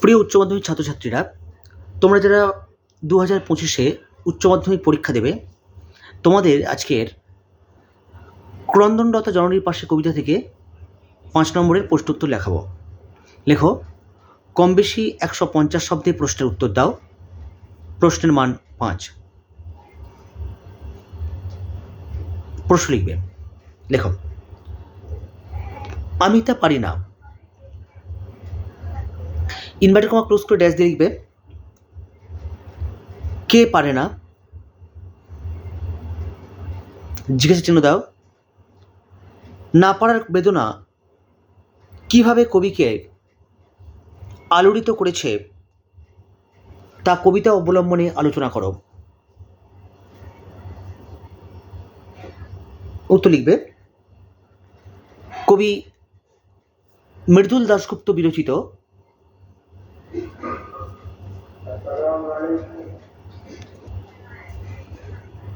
প্রিয় উচ্চ মাধ্যমিক ছাত্রছাত্রীরা, তোমরা যারা দু হাজার পঁচিশে উচ্চ মাধ্যমিক পরীক্ষা দেবে, তোমাদের আজকের ক্রন্দনরতা জননীর পাশে কবিতা থেকে পাঁচ নম্বরের প্রশ্নোত্তর লেখাবো। লেখো, কম বেশি একশো পঞ্চাশ শব্দে প্রশ্নের উত্তর দাও। প্রশ্নের মান পাঁচ। প্রশ্ন লিখবে। লেখো, আমি তা পারি না। ইনভার্টার কমা ক্লোজ করে ড্যাশ দিয়ে লিখবে কে পারে না। জিজ্ঞাসা চিহ্ন দাও। না পারার বেদনা কীভাবে কবিকে আলোড়িত করেছে, তা কবিতা অবলম্বনে আলোচনা করো। উত্তর লিখবে, কবি মৃদুল দাশগুপ্ত বিরচিত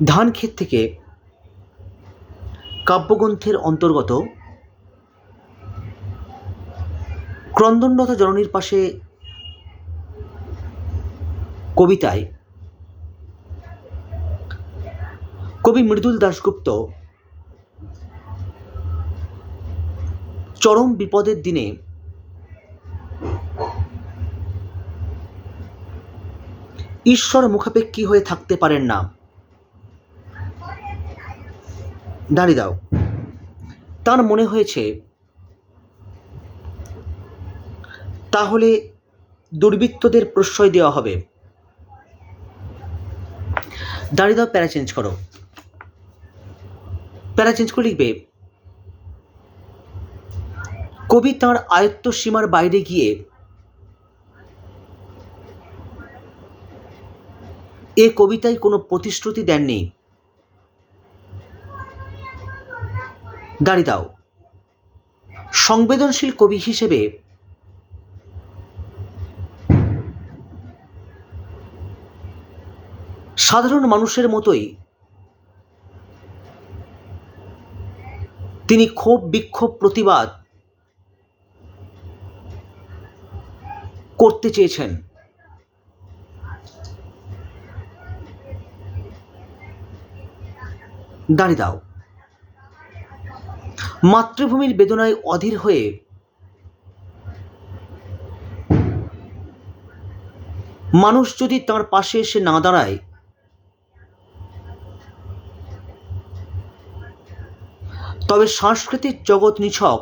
ধান ক্ষেত থেকে কাব্যগ্রন্থের অন্তর্গত ক্রন্দনরত জননীর পাশে কবিতায় কবি মৃদুল দাশগুপ্ত চরম বিপদের দিনে ঈশ্বর মুখাপেক্ষী হয়ে থাকতে পারেন না। দাঁড়িয়ে দাও। তার মনে হয়েছে, তাহলে দুর্বৃত্তদের প্রশ্রয় দেওয়া হবে। দাঁড়িয়ে দাও, প্যারা চেঞ্জ করো। প্যারা চেঞ্জ করে লিখবে, কবি তাঁর আয়ত্ত সীমার বাইরে গিয়ে এ কবিতায় কোনো প্রতিশ্রুতি দেননি। দাঁড়িয়ে দাও। সংবেদনশীল কবি হিসেবে সাধারণ মানুষের মতোই তিনি ক্ষোভ, বিক্ষোভ, প্রতিবাদ করতে চেয়েছেন। দাঁড়িয়ে দাও। মাতৃভূমির বেদনায় অধীর হয়ে মানুষ যদি তার পাশে এসে না দাঁড়ায়, তবে সাংস্কৃতিক জগৎ নিছক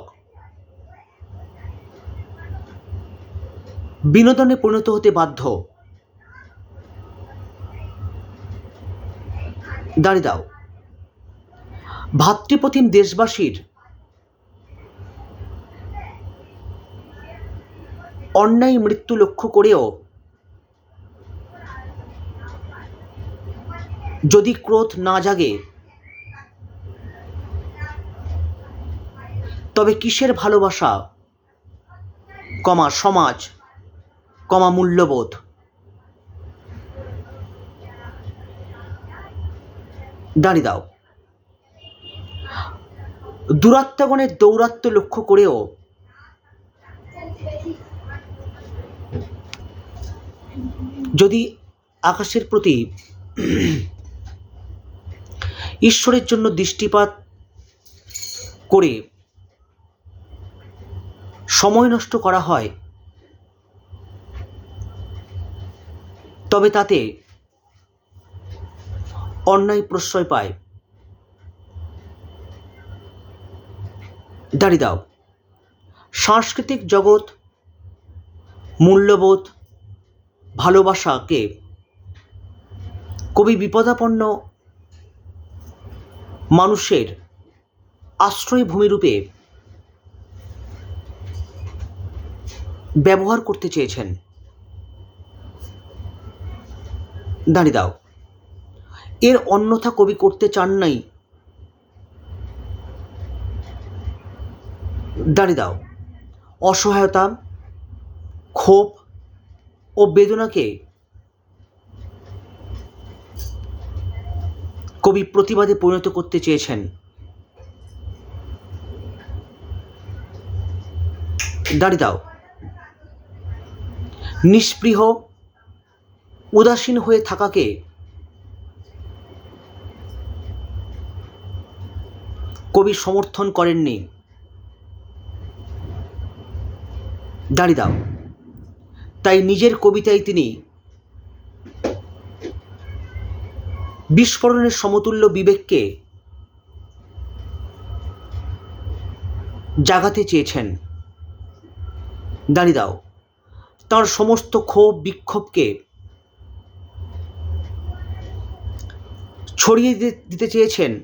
বিনোদনে পরিণত হতে বাধ্য। দাঁড়িয়ে দাও। ভাতৃপ্রতিম দেশবাসীর অন্যায় মৃত্যু লক্ষ্য করেও যদি ক্রোধ না জাগে, তবে কিসের ভালোবাসা? কমা সমাজ, কমা মূল্যবোধ। দাঁড়িয়ে দাও। দূরাত্মগণের দৌরাত্ম লক্ষ্য করেও যদি আকাশের প্রতি ঈশ্বরের জন্য দৃষ্টিপাত করে সময় নষ্ট করা হয়, তবে তাতে অন্যায় প্রশ্রয় পায়। দাঁড়িয়ে দাও। সাংস্কৃতিক জগৎ মূল্যবোধ ভালোবাসাকে কবি বিপদাপন্ন মানুষের আশ্রয় ভূমিরূপে ব্যবহার করতে চেয়েছেন। দাঁড়িয়ে দাও। এর অন্যথা কবি করতে চান নাই। দাঁড়িয়ে দাও। অসহায়তা, ক্ষোভ ও বেদনাকে কবি প্রতিবাদে পরিণত করতে চেয়েছেন। দাঁড়িয়ে দাও। নিস্পৃহ উদাসীন হয়ে থাকাকে কবি সমর্থন করেননি। দাঁড়িয়ে দাও। তাই নিজের কবিতায় তিনি বিস্ফোরণের সমতুল্য বিবেককে জাগাতে চেয়েছেন। দাঁড়িয়ে দাও, তাঁর সমস্ত ক্ষোভ বিক্ষোভকে ছড়িয়ে দিতে- চেয়েছেন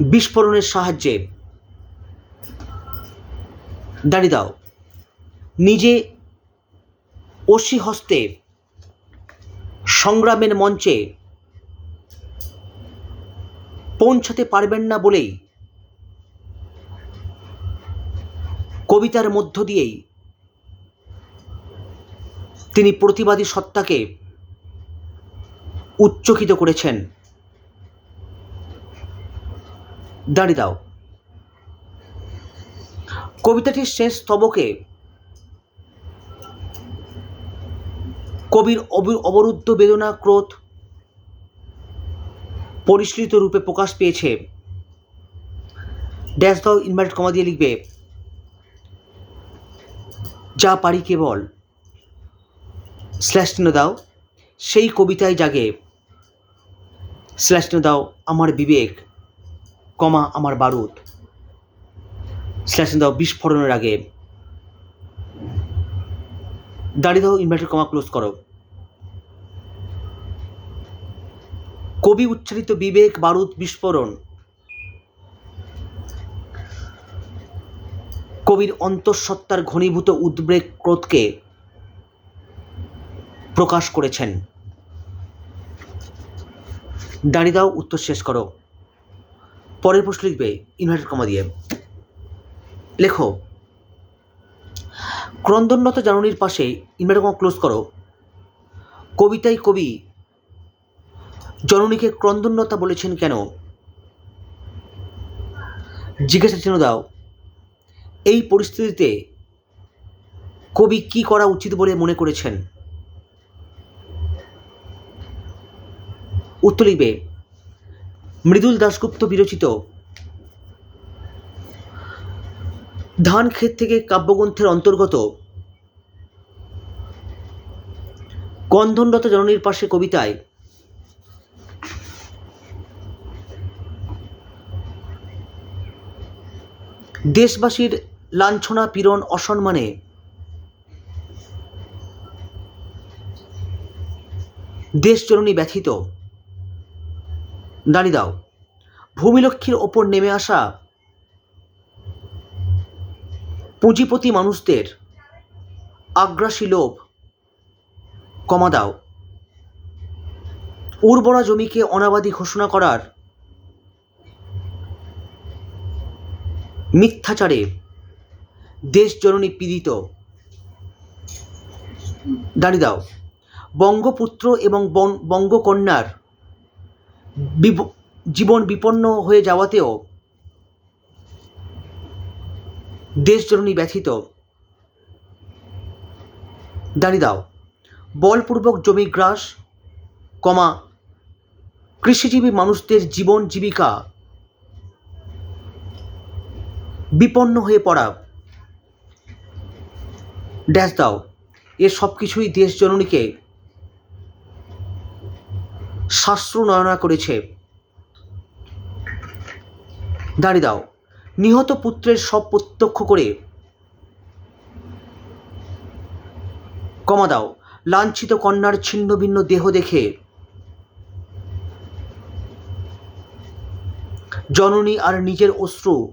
বিস্ফোরণের সাহায্যে দাঁড়িয়ে দাও। নিজে অসি হস্তে সংগ্রামের মঞ্চে পৌঁছাতে পারবেন না বলেই কবিতার মধ্য দিয়েই তিনি প্রতিবাদী সত্তাকে উচ্চকিত করেছেন। দাঁড়িয়ে দাও। কবিতাটির শেষ স্তবকে কবির অবি- অবরুদ্ধ বেদনা, ক্রোধ পরিশ্লিত রূপে প্রকাশ পেয়েছে। ড্যাশ দাও ইনভার্ট কমা দিয়ে লিখবে, যা পারি কেবল স্ল্যাশ দাও, সেই কবিতায় জাগে। স্ল্যাশ দাও, আমার বিবেক, কমা আমার বারুদ। দাও বিস্ফোরণের আগে। দাঁড়িয়ে দাও ইনভার্টেড কমা ক্লোজ করো। কবি উচ্চারিত বিবেক, বারুদ, বিস্ফোরণ। কবির অন্তঃসত্ত্বার ঘনীভূত উদ্বেগ ক্রোধকে প্রকাশ করেছেন। দাঁড়িয়ে দাও উত্তর শেষ করো। পরের প্রশ্ন লিখবে ইনভার্টার কমা দিয়ে। লেখো। ক্রন্দনরত জাননীর পাশে ইনভার্টেড কমা ক্লোজ করো। কবিতায় কবি জননীকে ক্রন্দনতা বলেছেন কেন? জিজ্ঞাসা চিহ্ন দাও। এই পরিস্থিতিতে কবি কি করা উচিত বলে মনে করেছেন? উত্তর লিখবে, মৃদুল দাশগুপ্ত বিরচিত ধান ক্ষেত থেকে কাব্যগ্রন্থের অন্তর্গত গন্ধনরত জননীর পাশে কবিতায় দেশবাসীর লাঞ্ছনা, পীড়ন, অসম্মানে দেশজননী ব্যথিত। দাঁড়িয়ে দাও। ভূমিলক্ষ্মীর ওপর নেমে আসা পুঁজিপতি মানুষদের আগ্রাসী লোভ কমা দাও। উর্বরা জমিকে অনাবাদী ঘোষণা করার মিথ্যাচারে দেশ জননী পীড়িত। দাঁড়িয়ে দাও। বঙ্গপুত্র এবং বঙ্গকন্যার জীবন বিপন্ন হয়ে যাওয়াতেও দেশ জননী ব্যথিত। দাঁড়িয়ে দাও। বলপূর্বক জমি গ্রাস, কমা, কৃষিজীবী মানুষদের জীবন জীবিকা বিপন্ন হয়ে পড়া। ড্যাশ দাও। এ সব কিছুই দেশ জননীকে শাস্ত্র নয়না করেছে। দাঁড়িয়ে দাও। নিহত পুত্রের সব প্রত্যক্ষ করে কমা দাও। লাঞ্ছিত কন্যার ছিন্ন ভিন্ন দেহ দেখে জননী আর নিজের অশ্রু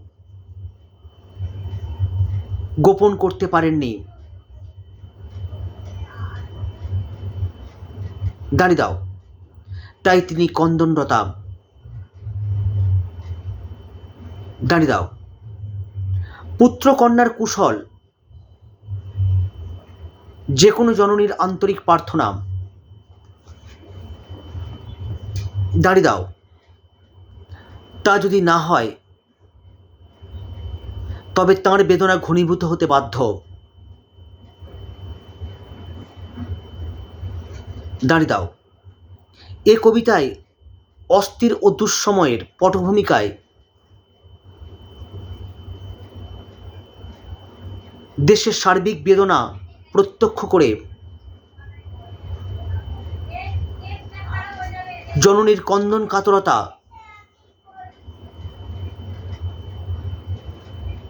গোপন করতে পারেননি। দাঁড়িয়ে দাও। তাই তিনি কন্দনরতা। দাঁড়িয়ে দাও। পুত্র কন্যার কুশল যে কোনো জননীর আন্তরিক প্রার্থনা। দাঁড়িয়ে দাও। তা যদি না হয়, তবে তাঁর বেদনা ঘনীভূত হতে বাধ্য। দাঁড়িয়ে দাও। এ কবিতায় অস্থির ও দুঃসময়ের পটভূমিকায় দেশের সার্বিক বেদনা প্রত্যক্ষ করে জননীর কন্দন কাতরতা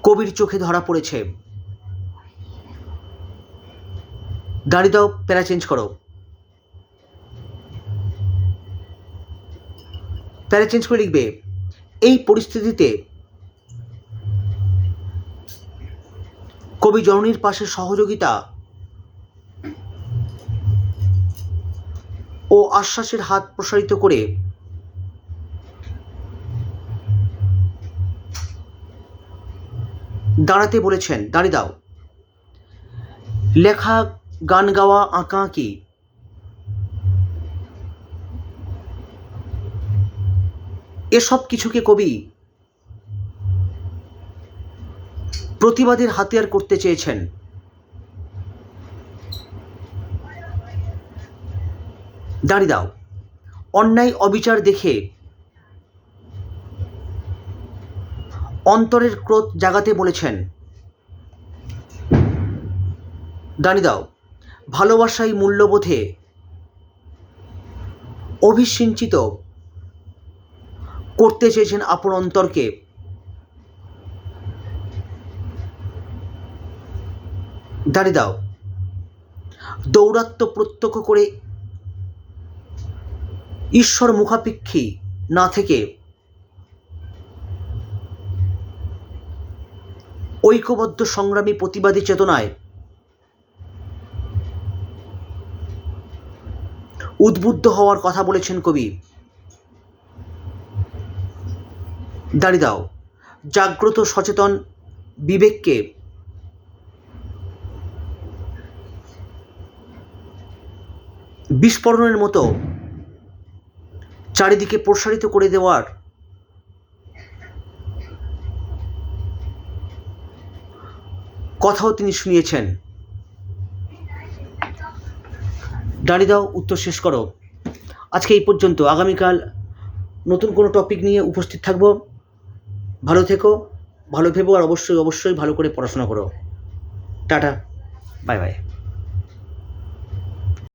কবির চোখে ধরা পড়েছে। দাঁড়িয়ে দাও, প্যারা চেঞ্জ করো। প্যারা চেঞ্জ করে লিখবে, এই পরিস্থিতিতে কবি জননীর পাশে সহযোগিতা ও আশ্বাসের হাত প্রসারিত করে দাঁড়াতে বলেছেন, দাঁড়িয়ে দাও। লেখা, গান গাওয়া, আঁকা, আঁকি। এসব কিছুকে কবি প্রতিবাদের হাতিয়ার করতে চেয়েছেন। দাঁড়িয়ে দাও। অন্যায় অবিচার দেখে অন্তরের ক্রোধ জাগাতে বলেছেন। দাঁড়িয়ে দাও। ভালোবাসাই মূল্যবোধে অভিসিঞ্চিত করতে চেয়েছেন আপন অন্তরকে। দাঁড়িয়ে দাও। দৌরাত্ম প্রত্যক্ষ করে ঈশ্বর মুখাপেক্ষী না থেকে ঐক্যবদ্ধ সংগ্রামী প্রতিবাদী চেতনায় উদ্বুদ্ধ হওয়ার কথা বলেছেন কবি। দাঁড়িয়ে দাও। জাগ্রত সচেতন বিবেককে বিস্ফোরণের মতো চারিদিকে প্রসারিত করে দেওয়ার কথাও তিনি শুনিয়েছেন। দাঁড়িয়ে দাও, উত্তর শেষ করো। আজকে এই পর্যন্ত। আগামীকাল নতুন কোনো টপিক নিয়ে উপস্থিত থাকব। ভালো থেকো, ভালো ভেবো, আর অবশ্যই অবশ্যই ভালো করে পড়াশোনা করো। Tata, bye bye.